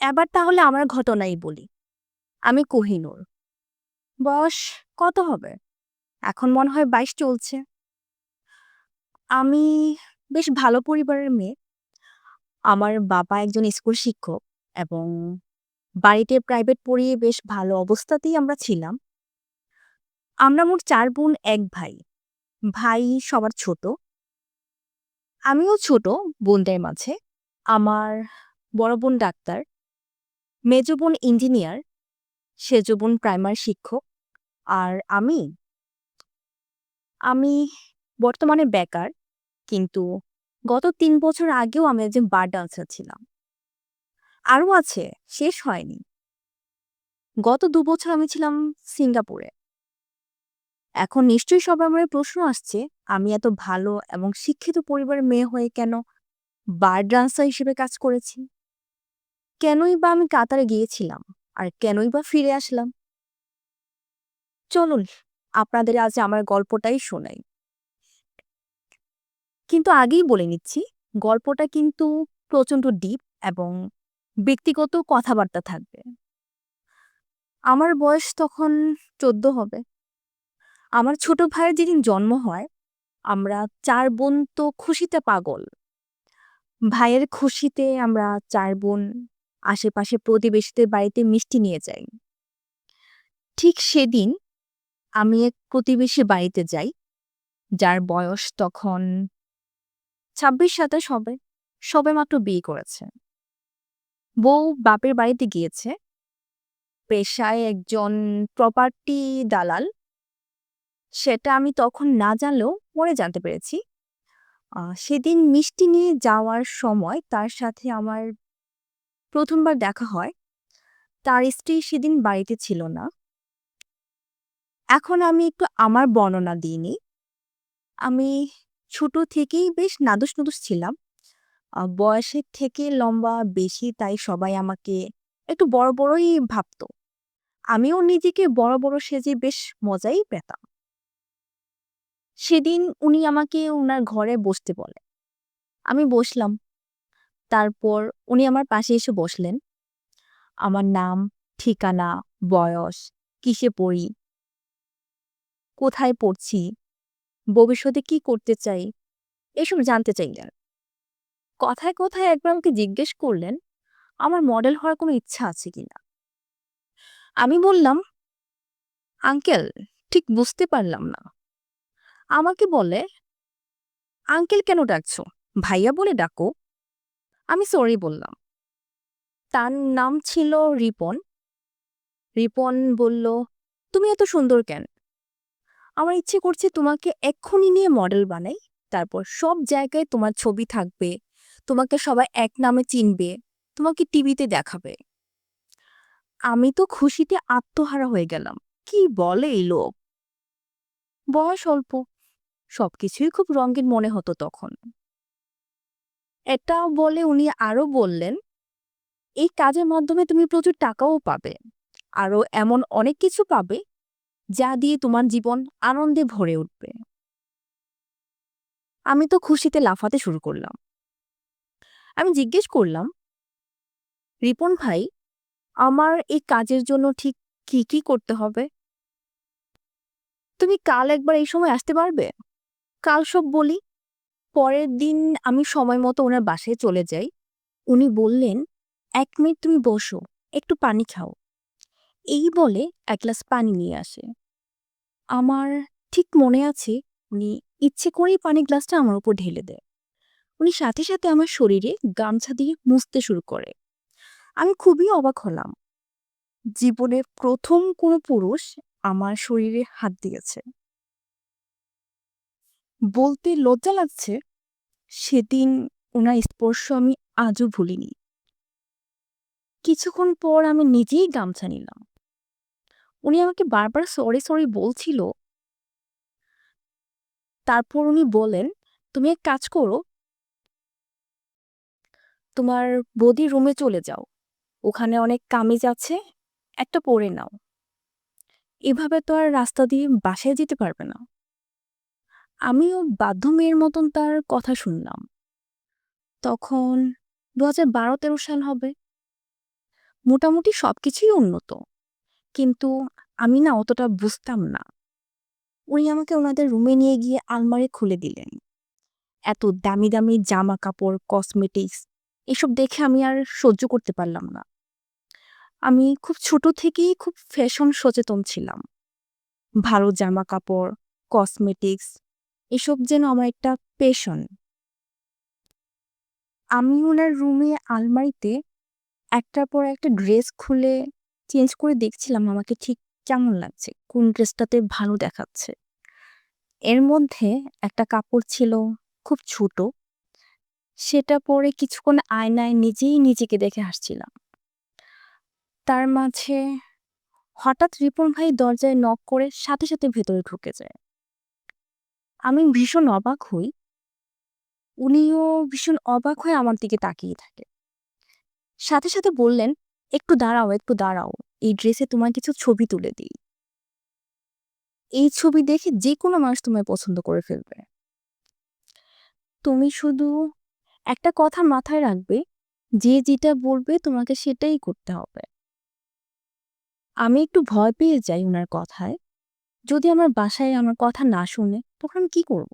এবার তাহলে আমার ঘটনাই বলি। আমি কোহিনূর। বয়স কত হবে? এখন মনে হয় বাইশ চলছে। আমি বেশ ভালো পরিবারের মেয়ে। আমার বাবা একজন স্কুল শিক্ষক এবং বাড়িতে প্রাইভেট পড়িয়ে বেশ ভালো অবস্থাতেই আমরা ছিলাম। আমরা মোট চার বোন, এক ভাই। ভাই সবার ছোট। আমিও ছোট বোনদের মাঝে। আমার বড় বোন ডাক্তার। মেজো বোন ইঞ্জিনিয়ার, সেজো বোন প্রাইমারি শিক্ষক, আর আমি আমি বর্তমানে বেকার, কিন্তু গত তিন বছর আগেও আমি একজন বার ডান্সার ছিলাম। আরও আছে, শেষ হয়নি। গত দু বছর আমি ছিলাম সিঙ্গাপুরে। এখন নিশ্চয়ই সবার মনে প্রশ্ন আসছে, আমি এত ভালো এবং শিক্ষিত পরিবারের মেয়ে হয়ে কেন বার ডান্সার হিসেবে কাজ করেছি? কেনই বা আমি কাতারে গিয়েছিলাম? আর কেনই বা ফিরে আসলাম? চলুন, আপনাদের আজ আমার গল্পটাই শোনাই। কিন্তু আগেই বলে নিচ্ছি, গল্পটা কিন্তু প্রচণ্ড ডিপ এবং ব্যক্তিগত কথাবার্তা থাকবে। আমার বয়স তখন চোদ্দ হবে। আমার ছোট ভাইয়ের যেদিন জন্ম হয়, আমরা চার বোন তো খুশিতে পাগল। ভাইয়ের খুশিতে আমরা চার বোন আশেপাশে প্রতিবেশীদের বাড়িতে মিষ্টি নিয়ে যাই। ঠিক সেদিন আমি এক প্রতিবেশী বাড়িতে যাই, যার বয়স তখন ছাব্বিশ, সাতাশ হবে, সবে মাত্র বিয়ে করেছে। বউ বাপের বাড়িতে গিয়েছে। পেশায় একজন প্রপার্টি দালাল। সেটা আমি তখন না জানলেও পরে জানতে পেরেছি। সেদিন মিষ্টি নিয়ে যাওয়ার সময় তার সাথে আমার প্রথমবার দেখা হয়, তার স্ত্রী সেদিন বাড়িতে ছিল না। এখন আমি একটু আমার বর্ণনা দিইনি আমি ছোট থেকেই বেশ নাদুস নুদুস ছিলাম। বয়সের থেকে লম্বা, বেশি, তাই সবাই আমাকে একটু বড় বড়ই ভাবতো। আমিও নিজেকে বড় বড় সেজে বেশ মজাই পেতাম। সেদিন উনি আমাকে ওনার ঘরে বসতে বলে। আমি বসলাম। তারপর উনি আমার পাশে এসে বসলেন। আমার নাম, ঠিকানা, বয়স, কিসে পড়ি? কোথায় পড়ছি? ভবিষ্যতে কি করতে চাই? এসব জানতে চাইলেন। কথায় কথায় একবার আমাকে জিজ্ঞেস করলেন, আমার মডেল হওয়ার কোনো ইচ্ছা আছে কিনা আমি বললাম, আঙ্কেল, ঠিক বুঝতে পারলাম না। আমাকে বলে, আঙ্কেল কেন ডাকছো? ভাইয়া বলে ডাকো। আমি সরি বললাম। তার নাম ছিল রিপন। রিপন বলল, তুমি এত সুন্দর কেন? আমার ইচ্ছে করছে তোমাকে এক্ষুনি নিয়ে মডেল বানাই, তারপর সব জায়গায় তোমার ছবি থাকবে, তোমাকে সবাই এক নামে চিনবে, তোমাকে টিভিতে দেখাবে। আমি তো খুশিতে আত্মহারা হয়ে গেলাম। কি বলে এই লোক? বয়স অল্প। সবকিছুই খুব রঙিন মনে হতো তখন। এটা বলে উনি আরও বললেন, এই কাজের মাধ্যমে তুমি প্রচুর টাকাও পাবে আরও এমন অনেক কিছু পাবে, যা দিয়ে তোমার জীবন আনন্দে ভরে উঠবে। আমি তো খুশিতে লাফাতে শুরু করলাম। আমি জিজ্ঞেস করলাম, রিপন ভাই, আমার এই কাজের জন্য ঠিক কি কি করতে হবে? তুমি কাল একবার এই সময় আসতে পারবে? কাল সব বলি পরের দিন আমি সময় মতো ওনার বাসায় চলে যাই। উনি বললেন, এক মিনিট তুমি বসো, একটু পানি খাও। এই বলে এক গ্লাস পানি নিয়ে আসে। আমার ঠিক মনে আছে, উনি ইচ্ছে করেই পানি গ্লাসটা আমার উপর ঢেলে দেয়। উনি সাথে সাথে আমার শরীরে গামছা দিয়ে মুছতে শুরু করে। আমি খুবই অবাক হলাম। জীবনে প্রথম কোনো পুরুষ আমার শরীরে হাত দিয়েছে। বলতে লজ্জা লাগছে সেদিন ওনার স্পর্শ আমি আজও ভুলিনি। কিছুক্ষণ পর আমি নিজেই গামছা নিলাম। উনি আমাকে বারবার সরি সরি বলছিল। তারপর উনি বলেন, তুমি এক কাজ করো। তোমার বদি রুমে চলে যাও। ওখানে অনেক কামিজ আছে, একটা পরে নাও। এভাবে তো আর রাস্তা দিয়ে বাসায় যেতে পারবে না। আমিও বাধ্য মেয়ের মতন তার কথা শুনলাম তখন দু হাজার বারো তেরো সাল হবে মোটামুটি সবকিছুই উন্নত। কিন্তু আমি না অতটা বুঝতাম না। উনি আমাকে ওনাদের রুমে নিয়ে গিয়ে আলমারি খুলে দিলেন। এত দামি, দামি জামা কাপড় কসমেটিক্স এসব দেখে আমি আর সহ্য করতে পারলাম না। আমি খুব ছোট থেকেই খুব ফ্যাশন সচেতন ছিলাম। ভালো জামাকাপড়, কসমেটিক্স এসব যেন আমার একটা পেশন আমি ওনার রুমে আলমারিতে একটার পর একটা ড্রেস খুলে চেঞ্জ করে দেখছিলাম আমাকে ঠিক কেমন লাগছে, কোন ড্রেসটাতে ভালো দেখাচ্ছে। এর মধ্যে একটা কাপড় ছিল খুব ছোট। সেটা পরে কিছুক্ষণ আয়নায় নিজেই নিজেকে দেখে হাসছিলাম। তার মাঝে হঠাৎ রিপন ভাই দরজায় নক করে সাথে, সাথে ভেতরে ঢুকে যায়। আমি ভীষণ অবাক হই। উনিও ভীষণ অবাক হয়ে আমার দিকে তাকিয়ে থাকে। সাথে, সাথে বললেন, "একটু দাঁড়াও, একটু দাঁড়াও। এই ড্রেসে তোমার কিছু ছবি তুলে দিই।" এই ছবি দেখে যেকোনো মানুষ তোমায় পছন্দ করে ফেলবে। তুমি শুধু একটা কথা মাথায় রাখবে, যে যেটা বলবে তোমাকে সেটাই করতে হবে। আমি একটু ভয় পেয়ে যাই উনার কথায়। যদি আমার বাসায় আমার কথা না শুনে, তখন আমি কি করব?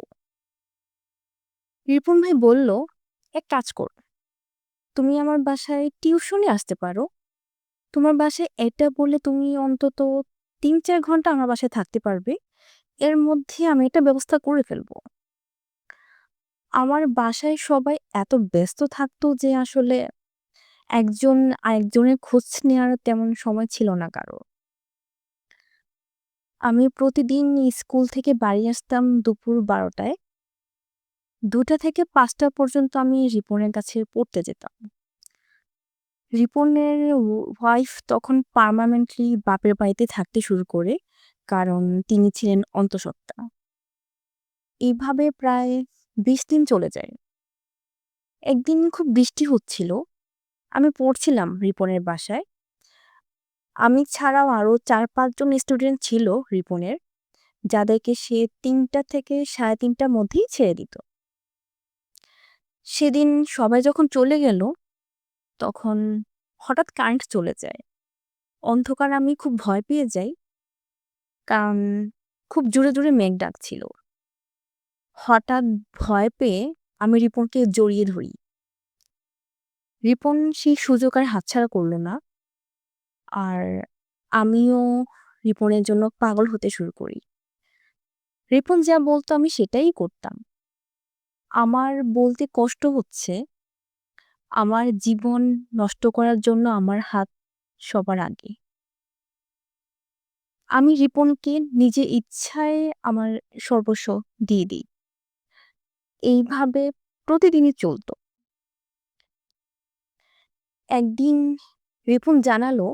রিপন ভাই বলল, "এক কাজ কর তুমি আমার বাসায় টিউশনে আসতে পারো। তোমার বাসায় এটা বলে তুমি অন্তত ৩-৪ ঘণ্টা আমার বাসায় থাকতে পারবে। এর মধ্যে আমি এটা ব্যবস্থা করে ফেলব।" আমার বাসায় সবাই এত ব্যস্ত থাকতো যে আসলে একজন আরেকজনের খোঁজ নেওয়ার তেমন সময় ছিল না কারও। আমি প্রতিদিন স্কুল থেকে বাড়ি আসতাম দুপুর বারোটায় দুটা থেকে পাঁচটা পর্যন্ত আমি রিপনের কাছে পড়তে যেতাম। রিপনের ওয়াইফ তখন পার্মানেন্টলি বাপের বাড়িতে থাকতে শুরু করে, কারণ তিনি ছিলেন অন্তঃসত্ত্বা। এভাবে প্রায় ২০ দিন চলে যায়। একদিন খুব বৃষ্টি হচ্ছিল। আমি পড়ছিলাম রিপনের বাসায়। আমি ছাড়াও আরও চার পাঁচজন স্টুডেন্ট ছিল রিপনের, যাদেরকে সে ৩টা থেকে ৩:৩০টার মধ্যেই ছেড়ে দিত। সেদিন সবাই যখন চলে গেল, তখন হঠাৎ কারেন্ট চলে যায়। অন্ধকার আমি খুব ভয় পেয়ে যাই। কারণ খুব জোরে, জোরে মেঘ ডাকছিল। হঠাৎ ভয় পেয়ে আমি রিপনকে জড়িয়ে ধরি। রিপন সেই সুযোগ আর হাতছাড়া করল না। আর আমিও রিপনের জন্য পাগল হতে শুরু করি। রিপন যা বলতো আমি সেটাই করতাম। আমার বলতে কষ্ট হচ্ছে, আমার জীবন নষ্ট করার জন্য আমার হাত সবার আগে। আমি রিপনকে নিজের ইচ্ছায় আমার সর্বস্ব দিয়ে দিই। এইভাবে প্রতিদিনই চলত। একদিন রিপন জানালো,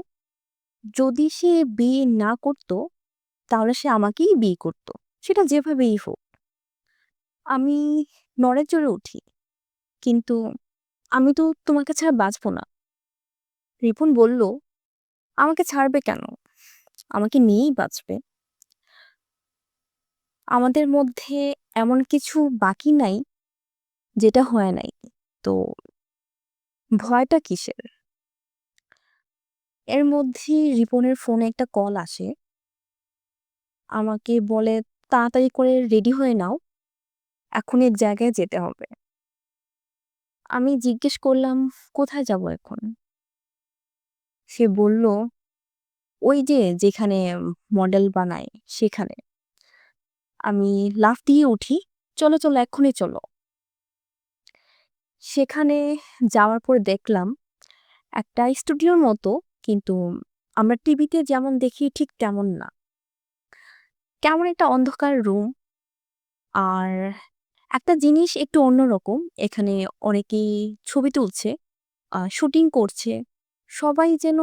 যদি সে বিয়ে না করত, তাহলে সে আমাকেই বিয়ে করত। সেটা যেভাবেই হোক। আমি নড়ে-চড়ে উঠি। কিন্তু আমি তো তোমাকে ছাড়া বাঁচব না। রিপন বলল, "আমাকে ছাড়বে কেন? আমাকে নিয়েই বাঁচবে।" আমাদের মধ্যে এমন কিছু বাকি নাই, যেটা হয় নাই। তো ভয়টা কিসের? এর মধ্যেই রিপনের ফোনে একটা কল আসে। আমাকে বলে, "তাড়াতাড়ি করে রেডি হয়ে নাও। এখনই এক জায়গায় যেতে হবে।" আমি জিজ্ঞেস করলাম, "কোথায় যাব এখন?" সে বলল, "ওই যে যেখানে মডেল বানায় সেখানে।" আমি লাফ দিয়ে উঠি, "চলো, চলো এক্ষুনি চলো।" সেখানে যাওয়ার পর দেখলাম, একটা স্টুডিওর মতো কিন্তু আমরা টিভিতে যেমন দেখি ঠিক তেমন না। কেমন একটা অন্ধকার রুম। আর একটা জিনিস একটু অন্যরকম। এখানে অনেকেই ছবি তুলছে, শুটিং করছে। সবাই যেন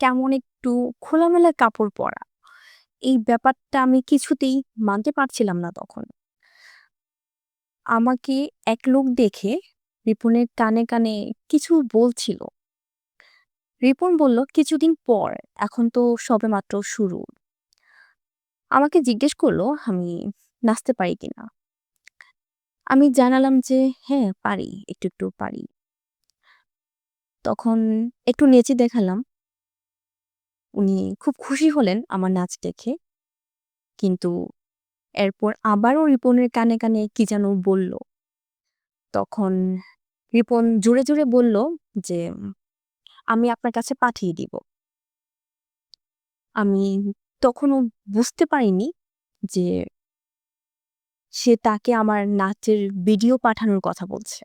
কেমন একটু খোলামেলা কাপড় পরা। এই ব্যাপারটা আমি কিছুতেই মানতে পারছিলাম না তখন। আমাকে এক লোক দেখে রিপনের কানে, কানে কিছু বলছিল। রিপন বলল, "কিছুদিন পর, এখন তো সবেমাত্র শুরু।" আমাকে জিজ্ঞেস করল আমি নাচতে পারি কিনা? আমি জানালাম যে, "হ্যাঁ, পারি, একটু, একটু পারি।" তখন একটু নেচে দেখালাম। উনি খুব খুশি হলেন আমার নাচ দেখে। কিন্তু এরপর আবারও রিপনের কানে, কানে কি যেন বলল। তখন রিপন জোরে, জোরে বলল যে, "আমি আপনার কাছে পাঠিয়ে দিব।" আমি তখনও বুঝতে পারিনি যে সে তাকে আমার নাচের ভিডিও পাঠানোর কথা বলছে।